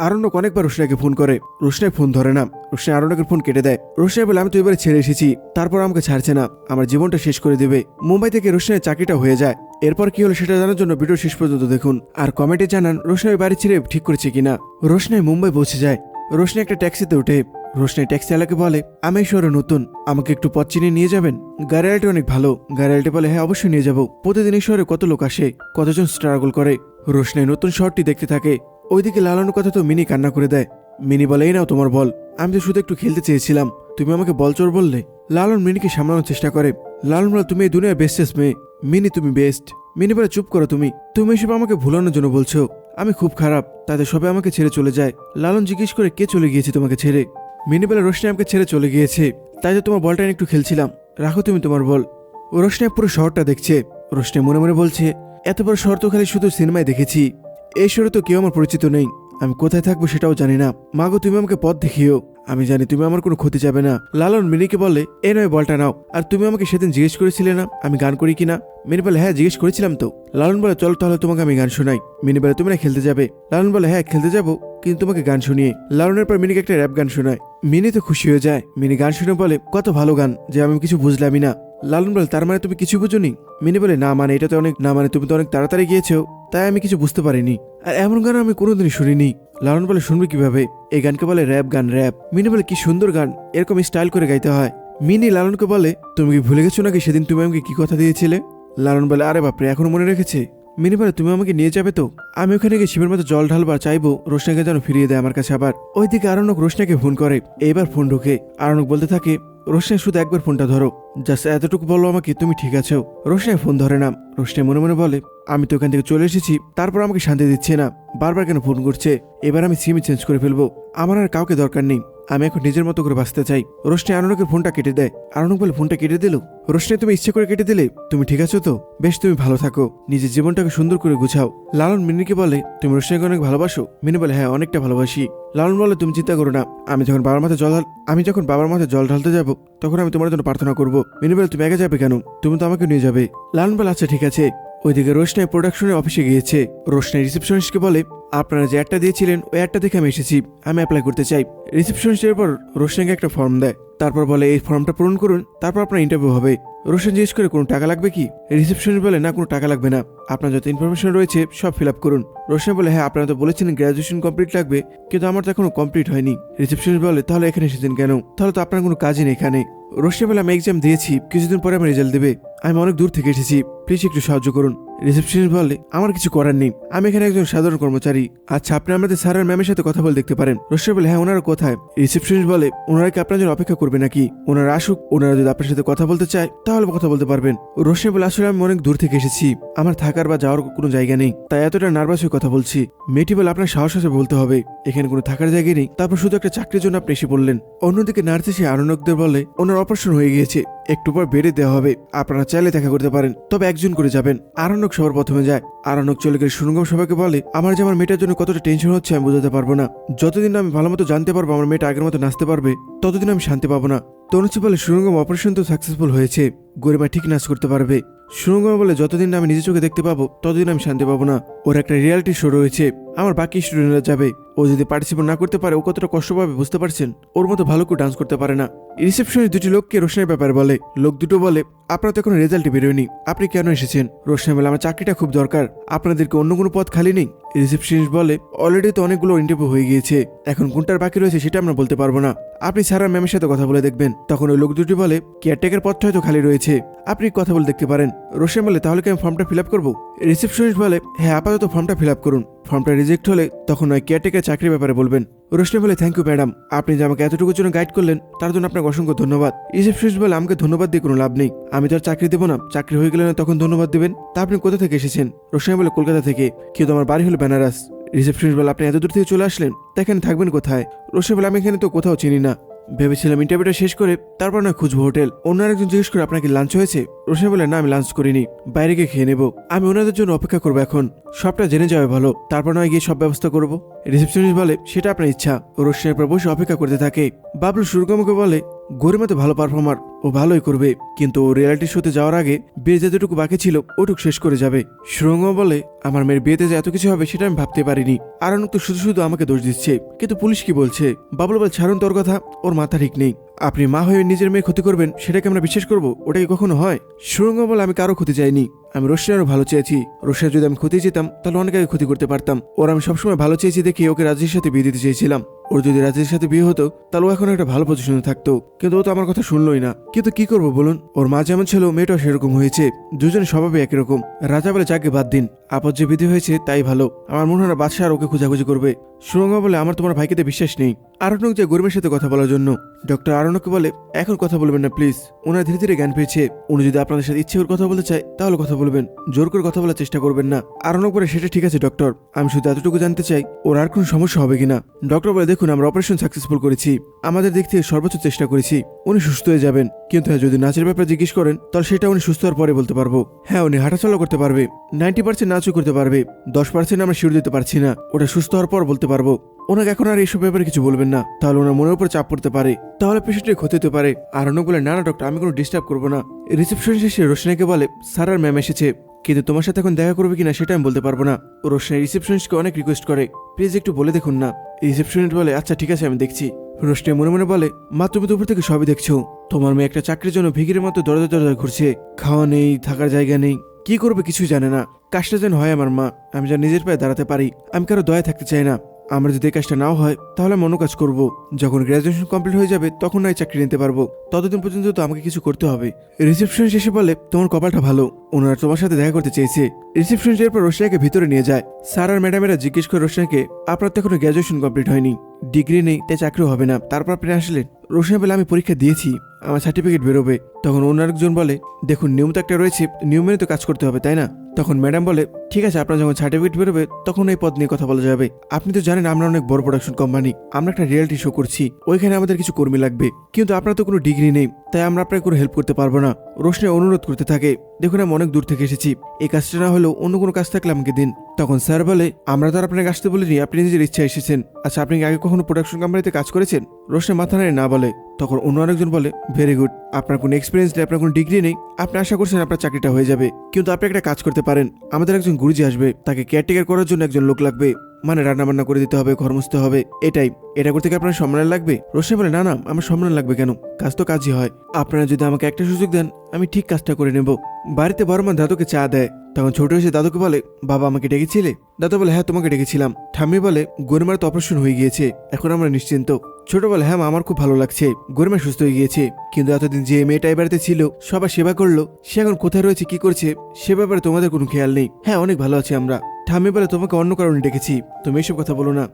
আরণ্যক অনেকবার রোশনাকে ফোন করে। রোশনাই ফোন ধরে না। রোশনাই আরণ্যকের ফোন কেটে দেয়। রোশনাই বলে, আমি তো এবারে ছেড়ে এসেছি। তারপর আমাকে ছাড়ছে না। আমার জীবনটা শেষ করে দেবে। মুম্বাই থেকে রোশনাইয়ের চাকরিটা হয়ে যায়। এরপর কি হলো সেটা জানার জন্য ভিডিও শেষ পর্যন্ত দেখুন। আর কমেন্টে জানান, রোশনাই বাড়ি ছেড়ে ঠিক করেছে কিনা? রোশনাই মুম্বাই পৌঁছে যায়। রোশনাই একটা ট্যাক্সিতে ওঠে। রোশনাই ট্যাক্সি আলাকে বলে, আমি শহরে নতুন। আমাকে একটু পথ চিনিয়ে নিয়ে যাবেন? গাড়িয়ালটি অনেক ভালো। গাড়িয়ালটি বলে হ্যাঁ অবশ্যই নিয়ে যাব। প্রতিদিন এই শহরে কত লোক আসে? কতজন স্ট্রাগল করে? রোশনাই নতুন শহরটি দেখতে থাকে। ওইদিকে লালানোর কথা তো মিনি কান্না করে দেয়। মিনি বলে, এই নাও তোমার বল। আমি তো শুধু একটু খেলতে চেয়েছিলাম। তুমি আমাকে বল চোর বললে। লালন মিনিকে সামলানোর চেষ্টা করে। লালন বলে, তুমি এই দুনিয়ার বেস্টেস্ট মেয়ে। মিনি, তুমি বেস্ট মিনি বলে, চুপ করো তুমি। তুমি এসব আমাকে ভুলানোর জন্য বলছো। আমি খুব খারাপ। তাদের সবে আমাকে ছেড়ে চলে যায়। লালন জিজ্ঞেস করে, কে চলে গিয়েছে তোমাকে ছেড়ে? মিনি বলে, রোশনি আমাকে ছেড়ে চলে গিয়েছে। তাই তো তোমার বলটা একটু খেলছিলাম। রাখো তুমি তোমার বল। রোশনি পুরো শহরটা দেখছে। রোশনি মনে মনে বলছে, এত বড় শহর তো খালি শুধু সিনেমায় দেখেছি। এই শহরে তো কেউ আমার পরিচিত নেই। আমি কোথায় থাকব সেটাও জানি না। মাগো, তুমি আমাকে পথ দেখিও। আমি জানি তুমি আমার কোনো ক্ষতি যাবে না। লালন মিনিকে বলে এ নয়, বলটা নাও। আর তুমি আমাকে সেদিন জিজ্ঞেস করেছিলে না, আমি গান করি কিনা মিনি বলে হ্যাঁ জিজ্ঞেস করেছিলাম তো। লালন বলে, চল তাহলে তোমাকে আমি গান শোনাই। মিনি বলে, তুমি না খেলতে যাবে? লালন বলে হ্যাঁ খেলতে যাব, কিন্তু তোমাকে গান শুনিয়ে। লালনের পর মিনিকে একটা র্যাপ গান শোনায়। মিনি তো খুশি হয়ে যায়। মিনি গান শুনে বলে, কত ভালো গান, যে আমি কিছু বুঝলামই না। লালন বলে, তার মানে তুমি কিছু বুঝোনি? মিনি বলে, না মানে এটা তো অনেক, না মানে তুমি তো অনেক তাড়াতাড়ি গিয়েছো তাই আমি কিছু বুঝতে পারিনি। আর এমন গান আমি কোনোদিনই শুনিনি। লালন বলে, শুনবে কীভাবে? এই গানকে বলে, র্যাপ গান, র্যাপ। মিনি বলে, কি সুন্দর গান, এরকম স্টাইল করে গাইতে হয়। মিনি লালনকে বলে, তুমি কি ভুলে গেছো নাকি সেদিন তুমি আমাকে কি কথা দিয়েছিলে? লালন বলে, আরে বাপরে, এখনও মনে রেখেছে? মিনি বলে, তুমি আমাকে নিয়ে যাবে তো? আমি ওখানে গিয়ে শিবের মতো জল ঢালবার চাইব, রোশনাকে যেন ফিরিয়ে দেয় আমার কাছে আবার। ওইদিকে আরণক রোশনাকে ফোন করে। এইবার ফোন ঢুকে। আরণক বলতে থাকে রোশনাই শুধু একবার ফোনটা ধরো। জাস্ট এতটুকু বলো আমাকে, তুমি ঠিক আছো? রোশনাই ফোন ধরে না। রোশনাই মনে মনে বলে, আমি তো ওখান থেকে চলে এসেছি, তারপর আমাকে শান্তি দিচ্ছে না। বারবার কেন ফোন করছে? এবার আমি সিম চেঞ্জ করে ফেলব। আমার আর কাউকে দরকার নেই। আমি এখন নিজের মতো করে বাঁচতে চাই। রোশনি আরণকের ফোনটা কেটে দেয়। আরণক বলে, ফোনটা কেটে দিল? রোশনি, তুমি ইচ্ছে করে কেটে দিলে। তুমি ঠিক আছো তো? বেশ, তুমি ভালো থাকো। নিজের জীবনটাকে সুন্দর করে গুছাও। লালন মিনিকে বলে, তুমি রোশনিকে অনেক ভালোবাসো? মিনি বলে হ্যাঁ অনেকটা ভালোবাসি। লালন বলে, তুমি চিন্তা করো না। আমি যখন বাবার মাথায় জল আমি যখন বাবার মাথায় জল ঢালতে যাব, তখন আমি তোমার জন্য প্রার্থনা করব। মিনি বলে, তুমি একা যাবে কেন? তুমি তো আমাকে নিয়ে যাবে। লালন বলে আচ্ছা ঠিক আছে। ওইদিকে রোশনাই প্রোডাকশনের অফিসে গিয়েছে। রোশনাই রিসেপশনিস্টকে বলে, আপনারা যে একটা দিয়েছিলেন, ওই একটা দেখে আমি এসেছি। আমি অ্যাপ্লাই করতে চাই। রিসেপশনিস্টের পর রোশনাইকে একটা ফর্ম দেয়। তারপর বলে, এই ফর্মটা পূরণ করুন, তারপর আপনার ইন্টারভিউ হবে। রোশন জিজ্ঞেস করে, কোনো টাকা লাগবে কি? রিসেপশনিস্ট বলে, না, কোনো টাকা লাগবে না। আপনার যত ইনফরমেশন রয়েছে, সব ফিল আপ করুন। রোশন বলে হ্যাঁ আপনারা তো বলেছিলেন গ্র্যাজুয়েশন কমপ্লিট লাগবে, কিন্তু আমার তো এখনও কমপ্লিট হয়নি। রিসেপশনিস্ট বলে, তাহলে এখানে এসেছেন কেন? তাহলে তো আপনার কোনো কাজই নেই এখানে। রোশন বলে, আমি এক্সাম দিয়েছি, কিছুদিন পরে আমার রেজাল্ট দেবে। আমি অনেক দূর থেকে এসেছি। প্লিজ একটু সাহায্য করুন। রিসেপশনিস্ট বলে আমার কিছু করার নেই। আমি এখানে একজন সাধারণ কর্মচারী। আচ্ছা আপনি আমাদের স্যার আর ম্যামের সাথে কথা বলে দেখতে পারেন। রোশন বলে হ্যাঁ ওনারা কোথায়? রিসেপশনিস্ট বলে, ওনারা কি আপনার জন্য অপেক্ষা করবে নাকি? ওনারা আসুক, ওনারা যদি আপনার সাথে কথা বলতে চায়, তাহলে কথা বলতে পারবেন। রোশন বলে আসলে আমি অনেক দূর থেকে এসেছি। আমার থাকার বা যাওয়ার কোনো জায়গা নেই, তাই এতটা নার্ভাস হয়ে কথা বলছি। মেয়েটি বলে আপনার সাহস আছে বলতে হবে। এখানে কোনো থাকার জায়গা নেই। তারপর শুধু একটা চাকরির জন্য আপনি এসে পড়লেন। অন্যদিকে নার্স এসে আরণকদের বলে ওনার অপারেশন হয়ে গিয়েছে। একটু পর বেড়ে দেওয়া হবে। আপনারা চাইলে দেখা করতে পারেন, তবে একজন করে যাবেন। আরণ্যক সবার প্রথমে যায়। আরণ্যক চলে গেলে সুরঙ্গম সবাইকে বলে, আমার যে আমার মেয়েটার জন্য কতটা টেনশন হচ্ছে আমি বোঝাতে পারব না। যতদিন আমি ভালো মতো জানতে পারব আমার মেয়েটা আগের মতো নাচতে পারবে, ততদিন আমি শান্তি পাবো না। তনুচি বলে, সুরঙ্গম অপারেশন তো সাকসেসফুল হয়েছে। গরিমা ঠিক নাচ করতে পারবে। সুরঙ্গম বলে, যতদিন আমি নিজে চোখে দেখতে পাবো, ততদিন আমি শান্তি পাবো না। ওর একটা রিয়ালিটি শো রয়েছে। আমার বাকি স্টুডেন্টরা যাবে। ও যদি পার্টিসিপেট না করতে পারে, ও কতটা কষ্ট পাবে বুঝতে পারছেন? ওর মতো ভালো করে ডান্স করতে পারে না। রিসেপশনে দুটি লোককে রোশনের ব্যাপারে বলে। লোক দুটো বলে, আপনার তো এখন রেজাল্টই বেরোয়নি। আপনি কেন এসেছেন? রোশনে বলে, আমার চাকরিটা খুব দরকার। আপনাদেরকে অন্য কোনো পথ খালি নেই? রিসেপশনিস্ট বলে অলরেডি তো অনেকগুলো ইন্টারভিউ হয়ে গিয়েছে। এখন কোনটার বাকি রয়েছে সেটা আমরা বলতে পারব না। আপনি আর ম্যামের সাথে কথা বলে দেখবেন। তখন ওই লোক দুটি বলে কেয়ারটেকের পথটা হয়তো খালি রয়েছে। আপনি কথা বলে দেখতে পারেন। রোশন বলে, তাহলে কি আমি ফর্মটা ফিল আপ করব? রিসেপশনিস্ট বলে হ্যাঁ আপাতত ফর্মটা ফিল আপ করুন। ফর্মটা রিজেক্ট হলে তখন ওই কেয়ারটেকার চাকরির ব্যাপারে বলবেন। রোশনি বলে থ্যাংক ইউ ম্যাডাম আপনি যে আমাকে এতটুকুর জন্য গাইড করলেন, তার জন্য আপনাকে অসংখ্য ধন্যবাদ। রিসেপশনিস্ট বলে, আমাকে ধন্যবাদ দিয়ে কোনো লাভ নেই। আমি তো আর চাকরি দেবো না। চাকরি হয়ে গেলে না তখন ধন্যবাদ দেবেন। তা আপনি কোথা থেকে এসেছেন? রোশনি বলে, কলকাতা থেকে। কিন্তু আমার বাড়ি হলো বেনারস। রিসেপশনিস্ট বলে, আপনি এত দূর থেকে চলে আসলেন? তা এখানে থাকবেন কোথায়? রোশনি বলে, আমি এখানে তো কোথাও চিনি না। ভেবেছিলাম ইন্টারভিউটা শেষ করে তারপর না খুঁজবো হোটেল। অন্য একজন জিজ্ঞেস করে আপনাকে লাঞ্চ হয়েছে? রোশন বলে, না, আমি লাঞ্চ করিনি। বাইরে গিয়ে খেয়ে নেব। আমি ওনাদের জন্য অপেক্ষা করব এখন। সবটা জেনে যাওয়া ভালো। তারপর নয় গিয়ে সব ব্যবস্থা করব। রিসেপশনিস্ট বলে, সেটা আপনার ইচ্ছা। রোশনের পর বসে অপেক্ষা করতে থাকে। বাবলু সুরগমকে বলে গরিমা তো ভালো পারফর্মার ও ভালোই করবে, কিন্তু রিয়ালিটি শোতে যাওয়ার আগে বিয়ে যেটুকু বাকি ছিল, ওটুক শেষ করে যাবে। সুরঙ্গ বলে, আমার মেয়ের বিয়েতে যে এত কিছু হবে, সেটা আমি ভাবতে পারিনি। আর তো শুধু শুধু আমাকে দোষ দিচ্ছে, কিন্তু পুলিশ কি বলছে? বাবুল বল, ছাড়ুন তোর কথা, ওর মাথা ঠিক নেই। আপনি মা হয়ে নিজের মেয়ে ক্ষতি করবেন, সেটাকে আমরা বিশ্বাস করব? ওটা কি কখনো হয়? সুরঙ্গ বলে আমি কারও ক্ষতি চাইনি। আমি রোশনারও ভালো চেয়েছি। রোশনার যদি আমি ক্ষতি যেতাম তাহলে অনেক আগে ক্ষতি করতে পারতাম। ওর আমি সবসময় ভালো চেয়েছি দেখে ওকে রাজের সাথে বিয়ে দিতে চেয়েছিলাম। ওর যদি রাজের সাথে বিয়ে হতো, তাহলে ও এখন একটা ভালো পজিশনে থাকতো। কিন্তু ও তো আমার কথা শুনলোই না। কিন্তু কি করব বলুন? ওর মা যেমন ছিল, মেয়েটাও সেরকম হয়েছে। দুজন স্বভাবে একই রকম। রাজা বলে যাকে বাদ দিন। আপদ যে বিধি হয়েছে, তাই ভালো। আমার মনে হয় না বাদশাহ আর ওকে খোঁজাখুঁজি করবে। সুরঙ্গা বলে আমার তোমার ভাইকে বিশ্বাস নেই। আরণ্যক যে গরিবের সাথে কথা বলার জন্য। ডক্টর আরণ্যকে বলে, এখন কথা বলবেন না, প্লিজ। ওনার ধীরে ধীরে জ্ঞান পেয়েছে। উনি যদি আপনাদের সাথে ইচ্ছে করে কথা বলতে চায়, তাহলে কথা বলবেন। জোর করে কথা বলার চেষ্টা করবেন না। আরণ্যক বলে, সেটা ঠিক আছে, ডক্টর। আমি শুধু এতটুকু জানতে চাই, ওর আর কোনো সমস্যা হবে কিনা? ডক্টর বলে, দেখুন, আমরা অপারেশন সাকসেসফুল করেছি। আমাদের দিক থেকে সর্বোচ্চ চেষ্টা করেছি। উনি সুস্থ হয়ে যাবেন। কিন্তু হ্যাঁ যদি নাচের ব্যাপারে জিজ্ঞেস করেন, তাহলে সেটা উনি সুস্থ হওয়ার পরে বলতে পারব। হ্যাঁ উনি হাঁটাচলা করতে পারবে। নাইনটি পার্সেন্ট নাচও করতে পারবে। দশ পার্সেন্ট আমরা শিওর দিতে পারছি না। ওটা সুস্থ হওয়ার পর বলতে পারব। ওনাকে এখন আর এইসব ব্যাপারে কিছু বলবেন না। তাহলে ওনার মনের উপর চাপ পড়তে পারে। তাহলে পেশেন্টের ক্ষতি হতে পারে। আর অনেক বলে, না না ডক্টর আমি কোনো ডিস্টার্ব করব না। রিসেপশন শেষে রোশনাকে বলে স্যার আর ম্যাম এসেছে। কিন্তু তোমার সাথে এখন দেখা করবে কিনা সেটা আমি বলতে পারব না। রোশনা রিসেপশনিস্টকে অনেক রিকোয়েস্ট করে। প্লিজ একটু বলে দেখুন না। রিসেপশনিস্ট বলে আচ্ছা ঠিক আছে, আমি দেখছি। রোশনে মনে মনে বলে, মা, তুমি তো উপর থেকে সবই দেখছ। তোমার মেয়ে একটা চাকরির জন্য ভিগিরের মতো দরজা দরজা ঘুরছে। খাওয়া নেই, থাকার জায়গা নেই। কি করবে কিছুই জানে না। কাজটা যেন হয় আমার মা, আমি যেন নিজের পায়ে দাঁড়াতে পারি। আমি কারও দয়া থাকতে চাই না। আমরা যদি কাজটা নাও হয়, তাহলে আমি কাজ করব। যখন গ্র্যাজুয়েশন কমপ্লিট হয়ে যাবে, তখন নাই চাকরি নিতে পারব। ততদিন পর্যন্ত তো আমাকে কিছু করতে হবে। রিসেপশন শেষে বলে, তোমার কপালটা ভালো। ওনারা তোমার সাথে দেখা করতে চেয়েছে। রিসেপশন এরপর রোশনাকে ভিতরে নিয়ে যায়। স্যার আর ম্যাডামেরা জিজ্ঞেস করে রোশনাকে আপনার তো এখনও গ্র্যাজুয়েশন কমপ্লিট হয়নি। ডিগ্রি নেই, তাই চাকরিও হবে না। তারপর আপনি আসলেন রোশনা বলে আমি পরীক্ষা দিয়েছি, আমার সার্টিফিকেট বেরোবে। তখন অন্য একজন বলে, দেখুন নিয়ম তো একটা রয়েছে নিয়ম মেনে তো কাজ করতে হবে, তাই না? তখন ম্যাডাম বলে, ঠিক আছে, আপনার যখন সার্টিফিকেট বেরোবে, তখন এই পদ নিয়ে কথা বলা যাবে। আপনি তো জানেন আমরা অনেক বড় প্রোডাকশন কোম্পানি আমরা একটা রিয়েলিটি শো করছি, ওইখানে আমাদের কিছু কর্মী লাগবে। কিন্তু আপনার তো কোনো ডিগ্রি নেই, তাই আমরা আপনাকে কোনো হেল্প করতে পারব না। রোশনে অনুরোধ করতে থাকে দেখুন আমি অনেক দূর থেকে এসেছি। এই কাজটা না হলেও অন্য কোনো কাজ থাকলে আমাকে দিন। তখন স্যার বলে, আমরা তো আর আপনাকে আসতে বলিনি, আপনি নিজের ইচ্ছা এসেছেন। আচ্ছা আপনি কি আগে কখনো প্রোডাকশন কোম্পানিতে কাজ করেছেন? রোশনে মাথা নাড়ে না বলে তখন অন্য আরেকজন বলে ভেরি গুড আপনার কোনো এক্সপিরিয়েন্স নেই, আপনার কোনো ডিগ্রি নেই, আপনি আশা করছেন আপনার চাকরিটা হয়ে যাবে, কিন্তু আপনি একটা কাজ করতে পারেন। আমাদের একজন গুরুজি আসবে, তাকে কেয়ারটেকার করার জন্য একজন লোক লাগবে। মানে রান্না বান্না করে দিতে হবে, ঘর মুছতে হবে, এটাই। এটা করতে কি আপনার সম্মান লাগবে? রোশনে বলে, না না, আমার সম্মান লাগবে কেন? কাজ তো কাজই হয়। আপনারা যদি আমাকে একটা সুযোগ দেন, আমি ঠিক কাজটা করে নেব। বাড়িতে বড় মা দাদুকে চা দেয়। তখন ছোট এসে দাদুকে বলে, বাবা, আমাকে ডেকেছিলে? দাদু বলে হ্যাঁ তোমাকে ডেকেছিলাম। ঠাম্মি বলে, গরিমার তো অপারেশন হয়ে গিয়েছে, এখন আমরা নিশ্চিন্ত। ছোট বলে হ্যাঁ আমার খুব ভালো লাগছে। গরিমা সুস্থ হয়ে গিয়েছে। কিন্তু এতদিন যে মেয়েটা বাড়িতে ছিল, সবার সেবা করল। সে এখন কোথায় রয়েছে, কি করছে, সে ব্যাপারে তোমাদের কোনো খেয়াল নেই। হ্যাঁ অনেক ভালো আছি আমরা। ঠাম্মি বলে তোমাকে অন্য কারণে ডেকেছি, তুমি এসব কথা বলো না।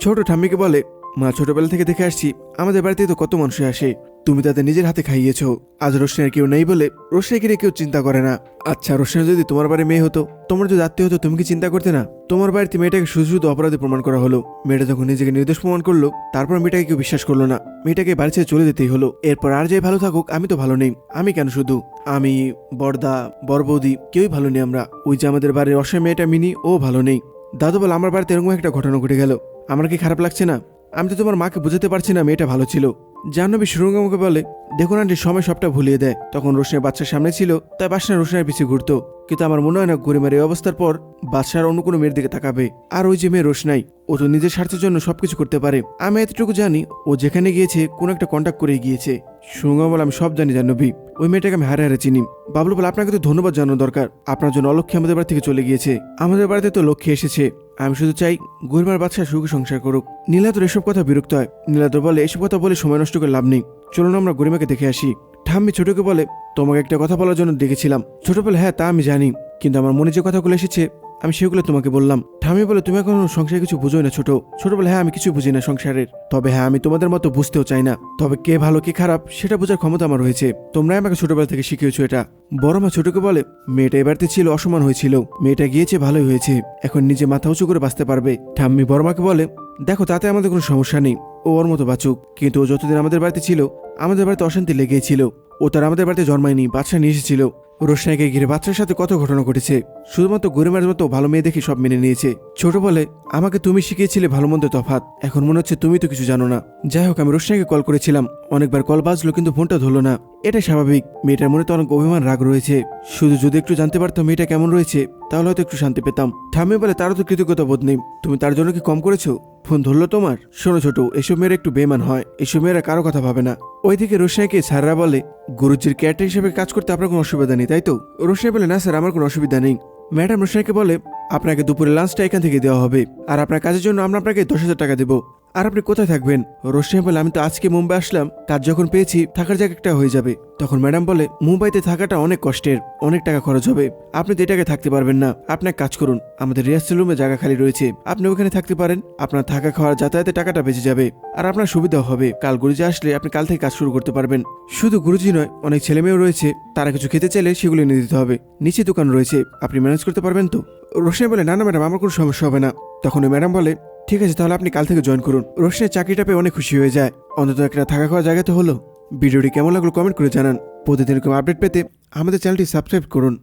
ছোট ঠাম্মিকে বলে, মা, ছোটবেলা থেকে দেখে আসছি, আমাদের বাড়িতে তো কত মানুষ আসে। তুমি তাদের নিজের হাতে খাইয়েছ। আজ রোশনের কেউ নেই বলে রোশনাকে কেউ চিন্তা করে না। আচ্ছা রোশনা যদি তোমার বাড়ি মেয়ে হতো, তোমার যদি আত্মীয় হতো, তুমি কি চিন্তা করতে না? তোমার বাড়িতে মেয়েটাকে শুধু শুধু অপরাধী প্রমাণ করা হলো। মেয়েটা যখন নিজেকে নির্দোষ প্রমাণ করল, তারপর মেয়েটাকে কেউ বিশ্বাস করল না। মেয়েটাকে বাড়ি ছেড়ে চলে যেতেই হলো। এরপর আর যে ভালো থাকুক, আমি তো ভালো নেই। আমি কেন শুধু? আমি, বড়দা বড় বৌদি কেউই ভালো নেই আমরা। ওই যে আমাদের বাড়ির অসহায় মেয়েটা মিনি, ও ভালো নেই। দাদু বলে, আমার বাড়িতে এরকম একটা ঘটনা ঘটে গেল। আমার কি খারাপ লাগছে না? আমি তো তোমার মাকে বুঝাতে পারছি না মেয়েটা ভালো ছিল। জাহ্নবী সুরঙ্গমুখে বলে, দেখুন আন্টি, সময় সবটা ভুলিয়ে দেয়। তখন রোশনের বাচ্চার সামনে ছিল, তাই বাসনা রোশনের পিছিয়ে ঘুরতো। কিন্তু আমার মনে হয় না গরিমার এই অবস্থার পর বাদশার অন্য কোনো মেয়ের দিকে তাকাবে। আর ওই যে মেয়ে রোশনাই, ও তো নিজের স্বার্থের জন্য সবকিছু করতে পারে। আমি এতটুকু জানি, ও যেখানে গিয়েছে, কোনো একটা কন্ট্যাক্ট করে গিয়েছে। সুরঙ্গ বলে, আমি সব জানি জাহ্নবী। ওই মেয়েটাকে আমি হারে হারে চিনি। বাবলু বলে, আপনাকে তো ধন্যবাদ জানানো দরকার। আপনার জন্য অলক্ষ্মী আমাদের বাড়ি থেকে চলে গিয়েছে। আমাদের বাড়িতে তো লক্ষ্মী এসেছে। আমি শুধু চাই গরিমার বাচ্চা সুখে সংসার করুক। নীলাদর এসব কথা বিরক্ত হয়। নীলাদর বলে, এসব কথা বলে সময় নষ্ট করে লাভ নেই। চলুন আমরা গরিমাকে দেখে আসি। ঠাম্মি ছোটকে বলে, তোমাকে একটা কথা বলার জন্য দেখেছিলাম। ছোট বলে হ্যাঁ তা আমি জানি। কিন্তু আমার মনে যে কথাগুলো এসেছে আমি সেগুলো তোমাকে বললাম। ঠামি বলে, তুমি এখন সংসারে কিছু বুঝোই না ছোট। ছোট বলে হ্যাঁ আমি কিছু বুঝি না সংসারের। তবে হ্যাঁ আমি তোমাদের মতো বুঝতেও চাই না। তবে কে ভালো, কে খারাপ, সেটা বোঝার ক্ষমতা আমার রয়েছে। তোমরাই আমাকে ছোটবেলা থেকে শিখিয়েছো এটা। বড় মা ছোটকে বলে, মেয়েটা এবারতে ছিল অসমান হয়েছিল। মেয়েটা গিয়েছে, ভালোই হয়েছে। এখন নিজে মাথা উঁচু করে বাঁচতে পারবে। ঠাম্মি বড় মাকে বলে, দেখো, তাতে আমাদের কোনো সমস্যা নেই। ও ওর মতো বাঁচুক। কিন্তু ও যতদিন আমাদের বাড়িতে ছিল, আমাদের বাড়িতে অশান্তি লেগেই ছিল। ও তার আমাদের বাড়িতে জন্মায়নি, বাচ্চা নিয়ে এসেছিল। রোশনাইকে ঘিরে বাচ্চার সাথে কত ঘটনা ঘটেছে, শুধুমাত্র গরিমার মতো ভালো মেয়ে দেখে সব মেনে নিয়েছে। ছোট বলে, আমাকে তুমি শিখিয়েছিলে ভালো মন্দ তফাত এখন মনে হচ্ছে তুমি তো কিছু জানো না। যাই হোক, আমি রোশনাইকে কল করেছিলাম। অনেকবার কল বাজলো, কিন্তু ফোনটা ধরলো না। এটা স্বাভাবিক, মেয়েটার মনে তো অনেক অভিমান, রাগ রয়েছে। শুধু যদি একটু জানতে পারতাম মেয়েটা কেমন রয়েছে, তাহলে হয়তো একটু শান্তি পেতাম। ঠাম্মি বলে, তারও তো কৃতজ্ঞতা বোধ নেই। তুমি তার জন্য কি কম করেছ? ফোন ধরলো তোমার? শোনো ছোট, এসব মেয়েরা একটু বেমান হয়, এসব মেয়েরা কারও কথা ভাবে না। ওইদিকে রোশনাইকে স্যাররা বলে, গুরুজির ক্যারেক্টার হিসেবে কাজ করতে আপনার কোনো অসুবিধা নেই, তাই তো? রোশনাই বলে, না স্যার, আমার কোনো অসুবিধা নেই। ম্যাডাম রোশনাইকে বলে, আপনাকে দুপুরে লাঞ্চটা এখান থেকে দেওয়া হবে, আর আপনার কাজের জন্য আমরা আপনাকে দশ হাজার টাকা দেবো। আর আপনি কোথায় থাকবেন? রোশনাই বলে, আমি তো আজকে মুম্বাই আসলাম। কাজ যখন পেয়েছি, থাকার জায়গা একটা হয়ে যাবে। তখন ম্যাডাম বলে, মুম্বাইতে থাকাটা অনেক কষ্টের, অনেক টাকা খরচ হবে। আপনি তো এটাকে থাকতে পারবেন না। আপনি এক কাজ করুন, আমাদের রিহার্সেল রুমে জায়গা খালি রয়েছে। আপনি ওখানে থাকতে পারেন। আপনার থাকা খাওয়ার যাতায়াতে টাকাটা বেঁচে যাবে। আর আপনার সুবিধা হবে। কাল গুরুজি আসলে আপনি কাল থেকে কাজ শুরু করতে পারবেন। শুধু গুরুজি নয়, অনেক ছেলে মেয়েও রয়েছে। তারা কিছু খেতে চাইলে সেগুলো এনে দিতে হবে। নিচে দোকান রয়েছে। আপনি ম্যানেজ করতে পারবেন তো? রোশনাই বলে, না না, ম্যাডাম, আমার কোনো সমস্যা হবে না। তখন ওই ম্যাডাম বলে ঠিক আছে, তাহলে আপনি কাল থেকে জয়েন করুন। রোশনের চাকরিটা পেয়ে অনেক খুশি হয়ে যায়। অন্তত একটা থাকা খাওয়া জায়গা তো হলো। ভিডিওটি কেমন লাগল কমেন্ট করে জানান। প্রতিদিন এরকম আপডেট পেতে আমাদের চ্যানেলটি সাবস্ক্রাইব করুন।